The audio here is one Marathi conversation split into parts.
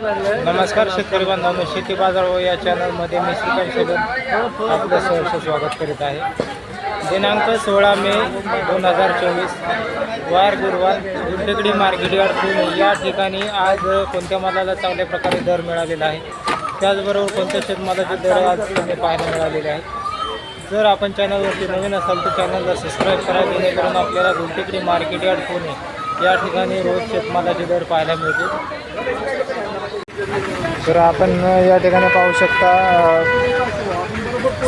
नमस्कार शेतकरी बांधवांनो शेती बाजार व या चॅनलमध्ये मी श्रीकांत सोबत आपलं सहर्ष स्वागत करीत आहे. दिनांक सोळा मे दोन हजार चोवीस वार गुरुवार गुंडगडी मार्केट यार्ड पुणे या ठिकाणी आज कोणत्या मालाला चांगल्या प्रकारे दर मिळालेला आहे? त्याचबरोबर कोणत्या शेतमालाचे दर आज कमी पाहायला मिळालेले आहेत? जर आपण चॅनलवरती नवीन असाल तर चॅनलला सबस्क्राईब करा जेणेकरून आपल्याला गुंडगडी मार्केट यार्ड पुणे या ठिकाणी रोज शेतमालाचे दर पाहायला मिळतील. तर आपण या ठिकाणी पाहू शकता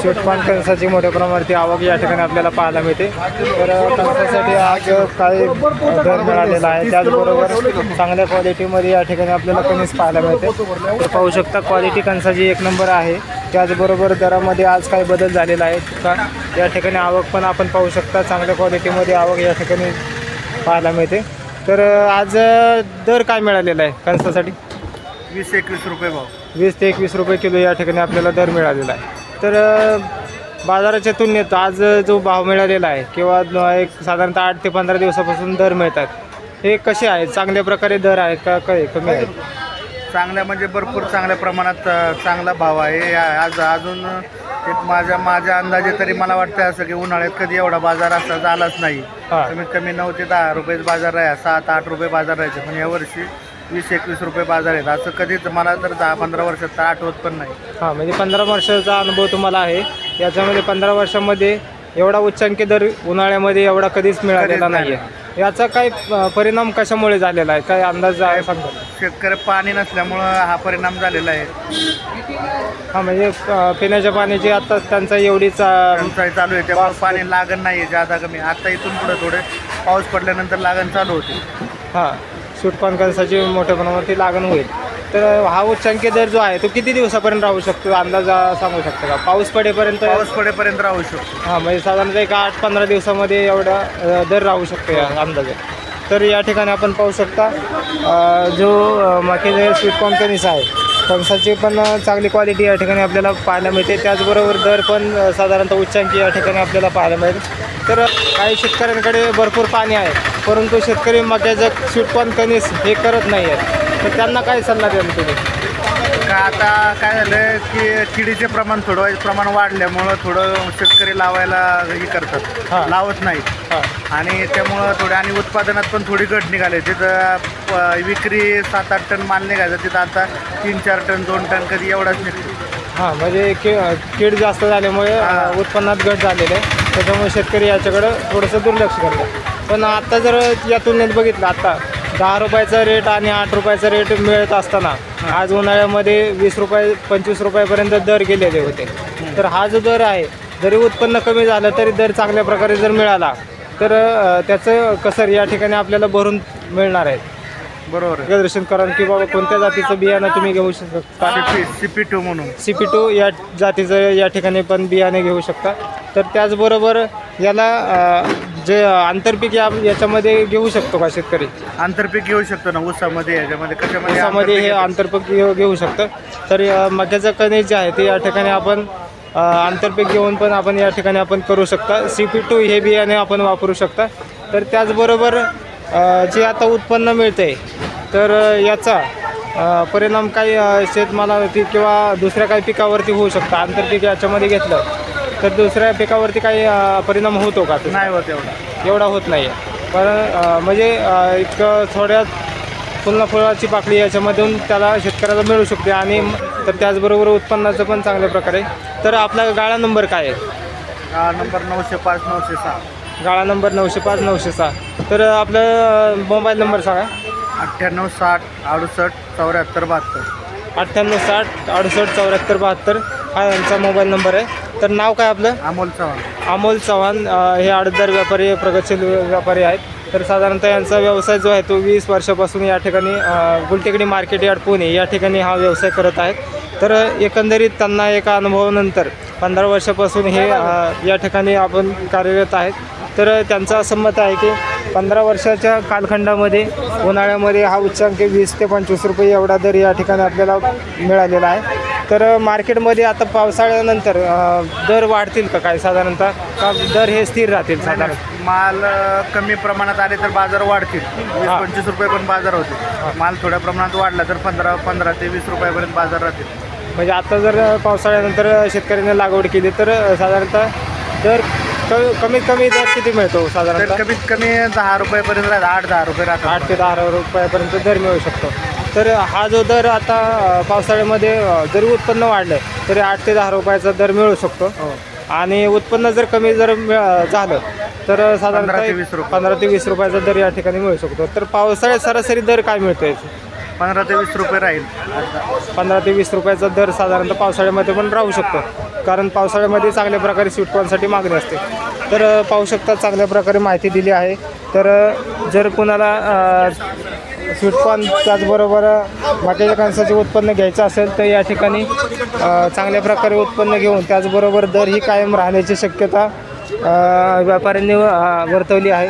शेटपान कणसाची मोठ्या प्रमाणावरती आवक या ठिकाणी आपल्याला पाहायला मिळते. तर कणसासाठी आज काही दर मिळालेला आहे. त्याचबरोबर चांगल्या क्वालिटीमध्ये या ठिकाणी आपल्याला कणीस पाहायला मिळते. तर पाहू शकता क्वालिटी कणसाची एक नंबर आहे. त्याचबरोबर दरामध्ये आज काही बदल झालेला आहे. का या ठिकाणी आवक पण आपण पाहू शकता. चांगल्या क्वालिटीमध्ये आवक या ठिकाणी पाहायला मिळते. तर आज दर काय मिळालेला आहे कणसासाठी? वीस एकवीस रुपये भाव. वीस ते एकवीस रुपये किलो या ठिकाणी आपल्याला दर मिळालेला आहे. तर अ, बाजाराच्या तुलनेत आज जो भाव मिळालेला आहे किंवा न- एक साधारणतः आठ ते पंधरा दिवसापासून दर मिळतात हे कसे आहेत? चांगल्या प्रकारे दर आहेत का काय कमी आहेत? चांगल्या म्हणजे भरपूर चांगल्या प्रमाणात अ, चांगला भाव आहे. आज अजून एक माझ्या माझ्या अंदाजे तरी मला वाटतं असं की उन्हाळ्यात कधी एवढा बाजार असा झालाच नाही. हां. कमीत कमी नऊ ते दहा रुपये बाजार आहे सात आठ रुपये बाजार राहायचे. पण यावर्षी वीस एकवीस रुपये बाजार आहेत. असं कधीच मला तर दहा पंधरा वर्षात तर आठवत पण नाही. हां म्हणजे पंधरा वर्षाचा अनुभव तुम्हाला आहे. याच्यामध्ये पंधरा वर्षामध्ये एवढा उच्चांकी दर उन्हाळ्यामध्ये एवढा कधीच मिळालेला कधीच नाही. आहे याचा काय अ, परिणाम कशामुळे झालेला आहे? काय अंदाज आहे सांगता शेतकरी पाणी नसल्यामुळं हा परिणाम झालेला आहे. हां म्हणजे अ, पिण्याच्या पाण्याची आता त्यांचा एवढीच अ, टंचाई चालू आहे. त्यामुळे पाणी लागण नाही आहे जादा कमी. आता इथून पुढे थोडे पाऊस पडल्यानंतर लागण चालू होते. हां. सूटपान कणसाची मोठ्या प्रमाणावरती लागण होईल. तर हा उच्चांकी दर जो आहे तो किती दिवसापर्यंत राहू शकतो? अंदाज सांगू शकता का? पाऊस पडेपर्यंत पाऊस पडेपर्यंत राहू शकतो. हां म्हणजे साधारणतः एक आठ पंधरा दिवसामध्ये एवढा दर राहू शकतो या अंदाजे. तर या ठिकाणी आपण पाहू शकता जो मकेचे स्वीटकॉर्न कणीस आहे कणसाची पण चांगली क्वालिटी या ठिकाणी आपल्याला पाहायला मिळते. त्याचबरोबर दर पण साधारणतः उच्चांकी या ठिकाणी आपल्याला पाहायला मिळते तर काही शेतकऱ्यांकडे भरपूर पाणी आहे. परंतु शेतकरी मक्याचं स्वीटकॉर्न कणीस हे करत नाही आहेत तर त्यांना काय सल्ला द्याल तुम्ही? का आता काय झालं की किडीचे प्रमाण थोडं प्रमाण वाढल्यामुळं थोडं शेतकरी लावायला हे. करतात. लावत नाहीत. हां. आणि त्यामुळं थोडे आणि उत्पादनात पण थोडी घट निघाली. तिथं विक्री सात आठ टन माल निघायचा. तिथं आता तीन चार टन दोन टन कधी एवढाच निघतो. हां म्हणजे कि कीड जास्त झाल्यामुळे. उत्पन्नात घट झालेलं आहे. त्याच्यामुळे शेतकरी याच्याकडं थोडंसं दुर्लक्ष करतात. पण आता जर या तुलनेत बघितलं आता दहा रुपयाचा रेट आणि आठ रुपयाचा रेट मिळत असताना आज उन्हाळ्यामध्ये वीस रुपये पंचवीस रुपयापर्यंत दर गेलेले होते. तर हा जो दर आहे जरी उत्पन्न कमी झालं तरी दर चांगल्या प्रकारे जर मिळाला तर त्याचं कसर या ठिकाणी आपल्याला भरून मिळणार आहे. बरोबर आहे. मार्गदर्शन करा की बाबा कोणत्या जातीचं बियाणं तुम्ही घेऊ शकता सीपी सीपी टू म्हणून. सी पी टू या जातीचं या ठिकाणी पण बियाणे घेऊ शकता. तर त्याचबरोबर याला जे आंतरपीक या याच्यामध्ये घेऊ शकतो का शेतकरी? आंतरपीक घेऊ शकतो ना ऊसामध्ये याच्यामध्ये कशामध्ये त्यामध्ये हे आंतरपीक आंतरपीक घेऊ घेऊ शकतं. तर अ, मक्याचं कणीस जे आहे ते या ठिकाणी आपण अ, आंतरपीक घेऊन पण आपण या ठिकाणी आपण करू शकता. सी पी टू हे बियाणे आपण वापरू शकता. तर त्याचबरोबर अ, जे आता उत्पन्न मिळते तर अ, याचा अ, परिणाम काही अ, शेतमालावरती किंवा दुसऱ्या काही पिकावरती होऊ शकतं. आंतरपीक याच्यामध्ये घेतलं तर दुसऱ्या पिकावरती काही अ, परिणाम होतो का? नाही होत एवढा. एवढा होत नाही आहे पण म्हणजे अ, इतकं थोड्यात फुलना फुलाची पाकळी याच्यामधून त्याला शेतकऱ्याला मिळू शकते आणि म- तर त्याचबरोबर उत्पन्नाचं पण चांगल्या प्रकारे. तर आपला गाळा नंबर काय आहे? हा नंबर नऊशे पाच नऊशे सहा. गाळा नंबर नऊशे पाच नऊशे सहा. तर आपलं मोबाईल नंबर सांगा. अठ्ठ्याण्णव साठ अडुसष्ट चौऱ्याहत्तर बहात्तर. अठ्ठ्याण्णव साठ अडुसष्ट चौऱ्याहत्तर बहात्तर. हा यांचा मोबाईल नंबर आहे. तर नाव काय आपलं? अमोल चव्हाण. अमोल चव्हाण अ, हे आडतदार व्यापारी प्रगतशील व्यापारी आहेत. तर साधारणतः यांचा व्यवसाय जो आहे तो वीस वर्षापासून या ठिकाणी अ, गुलटेकडी मार्केट यार्ड पुणे या ठिकाणी हा व्यवसाय करत आहेत. तर एकंदरीत त्यांना एका अनुभवानंतर पंधरा वर्षापासून हे अ, या ठिकाणी आपण कार्यरत आहेत. तर त्यांचं असं मत आहे की पंधरा वर्षाच्या कालखंडामध्ये उन्हाळ्यामध्ये हा उच्चांक वीस ते पंचवीस रुपये एवढा दर या ठिकाणी आपल्याला मिळालेला आहे. तर मार्केटमध्ये आता पावसाळ्यानंतर अ, दर वाढतील का काय साधारणतः? का दर हे स्थिर राहतील साधारण माल अ, कमी प्रमाणात आले तर बाजार वाढतील. वीस हा. पंचवीस रुपये पण बाजार होते माल थोड्या प्रमाणात वाढला तर पंधरा पंधरा ते वीस रुपयापर्यंत बाजार राहतील. म्हणजे आता जर पावसाळ्यानंतर शेतकऱ्यांनी लागवड केली तर साधारणतः दर क- कमीत कमी दर किती मिळतो तर साधारणतः? कमीत कमी दहा रुपयापर्यंत राहतात. आठ दहा रुपये राहतात. आठ ते दहा रुपयापर्यंत दर मिळू शकतो. तर हा जो दर आता पावसाळ्यामध्ये जरी उत्पन्न वाढलं तरी आठ ते दहा रुपयाचा दर मिळू शकतो. हो. आणि उत्पन्न जर कमी जर मिळ- झालं तर साधारणतः पंधरा ते वीस रुपयाचा दर या ठिकाणी मिळू शकतो. तर पावसाळ्यात सरासरी दर काय मिळतो याची पंधरा ते वीस रुपये राहील. पंधरा ते वीस रुपयाचा दर साधारणतः पावसाळ्यामध्ये पण राहू शकतो. कारण पावसाळ्यामध्ये चांगल्या प्रकारे स्वीटकॉर्नसाठी मागणी असते. तर पाहू शकता चांगल्या प्रकारे माहिती दिली आहे. तर जर कुणाला स्वीटकॉर्न त्याचबरोबर बाकीच्या मक्याच्या कणसाचे उत्पन्न घ्यायचं असेल तर या ठिकाणी चांगल्या प्रकारे उत्पन्न घेऊन त्याचबरोबर दर ही कायम राहण्याची शक्यता व्यापाऱ्यांनी वर्तवली आहे.